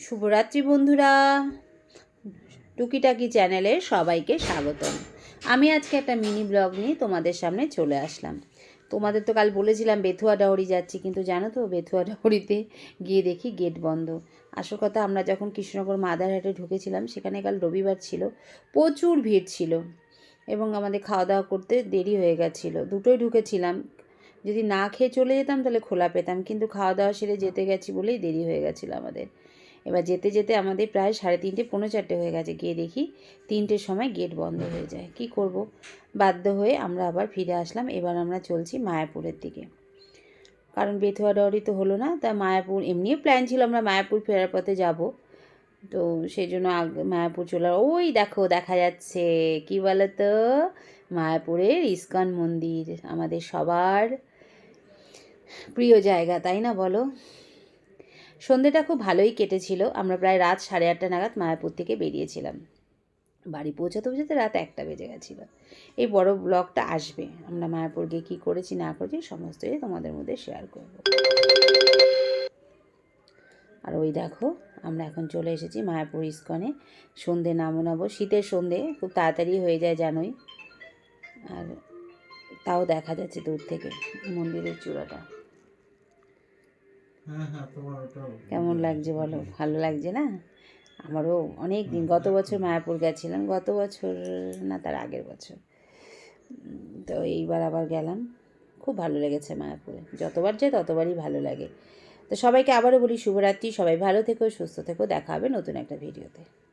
শুভরাত্রি বন্ধুরা। টুকিটাকি চ্যানেলে সবাইকে স্বাগতম। আমি আজকে একটা মিনি ব্লগ নিয়ে তোমাদের সামনে চলে আসলাম। তোমাদের তো কাল বলেছিলাম বেথুয়া ডাহরি যাচ্ছি, কিন্তু জানো তো বেথুয়া ডাহরিতে গিয়ে দেখি গেট বন্ধ। আসল কথা, আমরা যখন কৃষ্ণনগর মাদারহাটে ঢুকেছিলাম, সেখানে কাল রবিবার ছিল, প্রচুর ভিড় ছিল এবং আমাদের খাওয়া দাওয়া করতে দেরি হয়ে গেছিল। দুটোই ঢুকেছিলাম। যদি না খেয়ে চলে যেতাম, তাহলে খোলা পেতাম, কিন্তু খাওয়া দাওয়া সেরে যেতে গেছি বলেই দেরি হয়ে গেছিল আমাদের। এবার যেতে যেতে আমাদের প্রায় সাড়ে তিনটে, পৌনে চারটে হয়ে গেছে। গিয়ে দেখি তিনটের সময় গেট বন্ধ হয়ে যায়। কি করব? বাধ্য হয়ে আমরা আবার ফিরে আসলাম। এবার আমরা চলছি মায়াপুরের দিকে। কারণ বেথুয়া ডরি তো হলো না তা মায়াপুর, এমনিও প্ল্যান ছিল আমরা মায়াপুর ফেরার পথে যাব। তো সেই জন্য মায়াপুর চলে ওই দেখো, দেখা যাচ্ছে। কি বলো তো মায়াপুরের ইস্কন মন্দির, আমাদের সবার প্রিয় জায়গা, তাই না বলো? সন্ধেটা খুব ভালোই কেটেছিল। আমরা প্রায় রাত সাড়ে আটটা নাগাদ মায়াপুর থেকে বেরিয়েছিলাম। বাড়ি পৌঁছাতে পৌঁছাতে রাত একটা বেজে গেছিল। এই বড় ব্লগটা আসবে। আমরা মায়াপুর গিয়ে কী করেছি, না করেছি সমস্তই তোমাদের মধ্যে শেয়ার করব। আর ওই দেখো, আমরা এখন চলে এসেছি মায়াপুর ইস্কনে। সন্ধে নামো নামো, শীতের সন্ধে, খুব তাড়াতাড়ি হয়ে যায় জানোই। আর তাও দেখা যাচ্ছে দূর থেকে, মন্দিরের চূড়াটা। কেমন লাগছে বলো? ভালো লাগছে না? আমারও অনেক দিন গত বছর মায়াপুর গেছিলাম গত বছর না তার আগের বছর। তো এইবার আবার গেলাম। খুব ভালো লেগেছে মায়াপুরে। যতবার যাই ততবারই ভালো লাগে। তো সবাইকে আবারও বলি শুভরাত্রি। সবাই ভালো থেকো সুস্থ থেকো। দেখা হবে নতুন একটা ভিডিওতে।